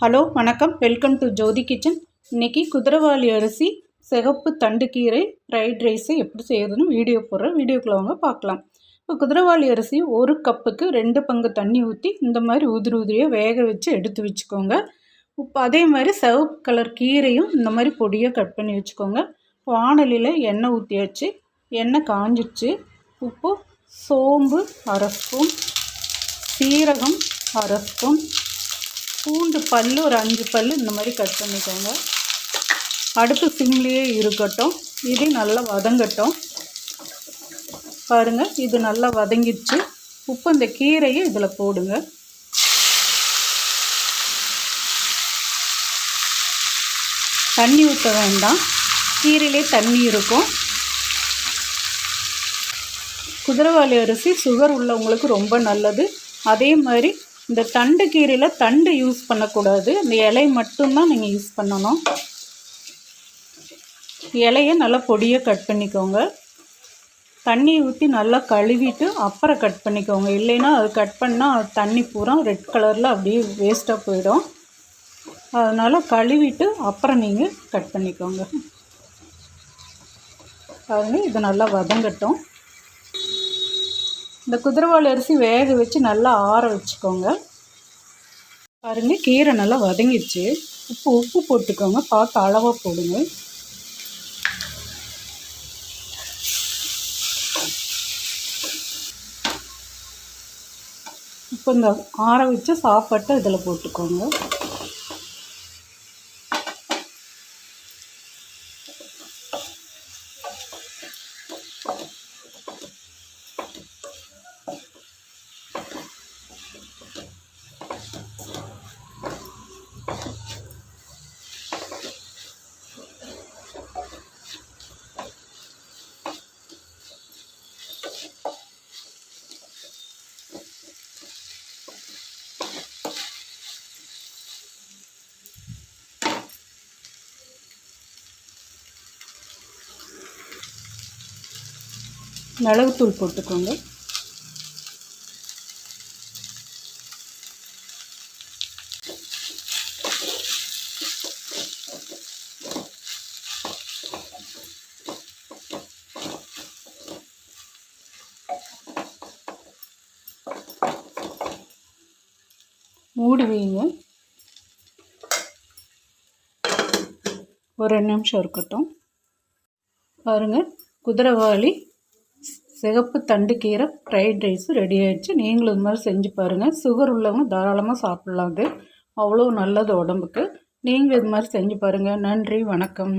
Hello வணக்கம். Welcome to Jothi kitchen இன்றைக்கி குதிரவாளி அரிசி சிகப்பு தண்டுக்கீரை ஃப்ரைட் ரைஸு எப்படி செய்யறதுன்னு வீடியோ போடுறேன் வீடியோக்குள்ள வாங்க பார்க்கலாம். இப்போ குதிரவாளி அரிசி ஒரு கப்புக்கு ரெண்டு பங்கு தண்ணி ஊற்றி இந்த மாதிரி உதிரி உதிரியாக வேக வச்சு எடுத்து வச்சுக்கோங்க. இப்போ அதே மாதிரி சிவப்பு கலர் கீரையும் இந்த மாதிரி பொடியாக கட் பண்ணி வச்சுக்கோங்க. வானலியில் எண்ணெய் ஊற்றியாச்சு எண்ணெய் காஞ்சிச்சு உப்பு சோம்பு அரை ஸ்பூன் சீரகம் அரை ஸ்பூன் பூண்டு பல் ஒரு அஞ்சு பல் இந்த மாதிரி கட் பண்ணிக்கோங்க. அடுப்பு சிம்லேயே இருக்கட்டும். இது நல்லா வதங்கட்டும். பாருங்கள் இது நல்லா வதங்கிடுச்சு. உப்பு இந்த கீரையை இதில் போடுங்க. தண்ணி ஊற்ற வேண்டாம். கீரையிலே தண்ணி இருக்கும். குதிரவாளி அரிசி சுகர் உள்ளவங்களுக்கு ரொம்ப நல்லது. அதே மாதிரி இந்த தண்டு கீரையில் தண்டு யூஸ் பண்ணக்கூடாது. இந்த இலை மட்டும்தான் நீங்கள் யூஸ் பண்ணணும். இலையை நல்லா பொடியாக கட் பண்ணிக்கோங்க. தண்ணி ஊற்றி நல்லா கழுவிட்டு அப்புறம் கட் பண்ணிக்கோங்க. இல்லைன்னா அது கட் பண்ணால் தண்ணி பூரா ரெட் கலரில் அப்படியே வேஸ்ட்டாக போயிடும். அதனால் கழுவிட்டு அப்புறம் நீங்கள் கட் பண்ணிக்கோங்க. பாருங்கள் இது நல்லா வதங்கட்டும். இந்த குதிரவாளி அரிசி வேக வச்சு நல்லா ஆற வச்சுக்கோங்க. பாருங்கள் கீரை நல்லா வதங்கிடுச்சு. உப்பு உப்பு போட்டுக்கோங்க. பார்த்து அளவாக போடுங்க. இப்போ இந்த ஆற வச்சு சாப்பாட்டை இதில் போட்டுக்கோங்க. மிளகுத்தூள் போட்டுக்கோங்க. மூடி வைங்க. ஒரு ரெண்டு நிமிஷம் இருக்கட்டும். பாருங்கள் குதிரைவாளி சிகப்பு தண்டு கீரை ஃப்ரைட் ரைஸ் ரெடி ஆகிடுச்சு நீங்களும் இது மாதிரி செஞ்சு பாருங்கள் சுகர் உள்ளவங்க தாராளமாக சாப்பிட்லாம் அது. அவ்வளோ நல்லது உடம்புக்கு. நீங்களும் இது மாதிரி செஞ்சு பாருங்கள் நன்றி வணக்கம்.